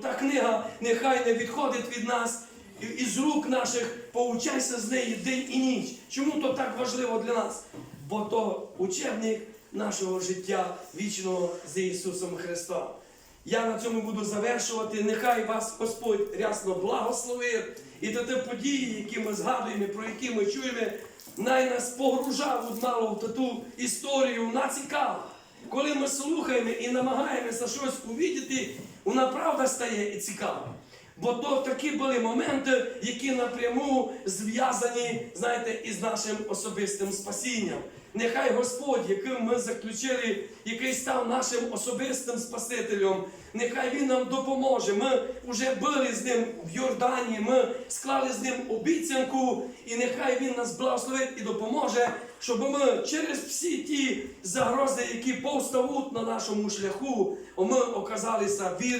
Та книга нехай не відходить від нас із рук наших, поучайся з неї день і ніч. Чому то так важливо для нас? Бо то учебник нашого життя вічного з Ісусом Христом. Я на цьому буду завершувати. Нехай вас Господь рясно благословив. І до ті події, які ми згадуємо, про які ми чуємо, най нас погружав мало в ту історію, вона. Коли ми слухаємо і намагаємося щось увідіти, вона правда стає цікава. Бо то такі були моменти, які напряму зв'язані, знаєте, із нашим особистим спасінням. Нехай Господь, яким ми заключили, який став нашим особистим Спасителем, нехай Він нам допоможе. Ми вже були з ним в Йордані, ми склали з ним обіцянку, і нехай Він нас благословить і допоможе, щоб ми через всі ті загрози, які повставуть на нашому шляху, ми оказалися вірними.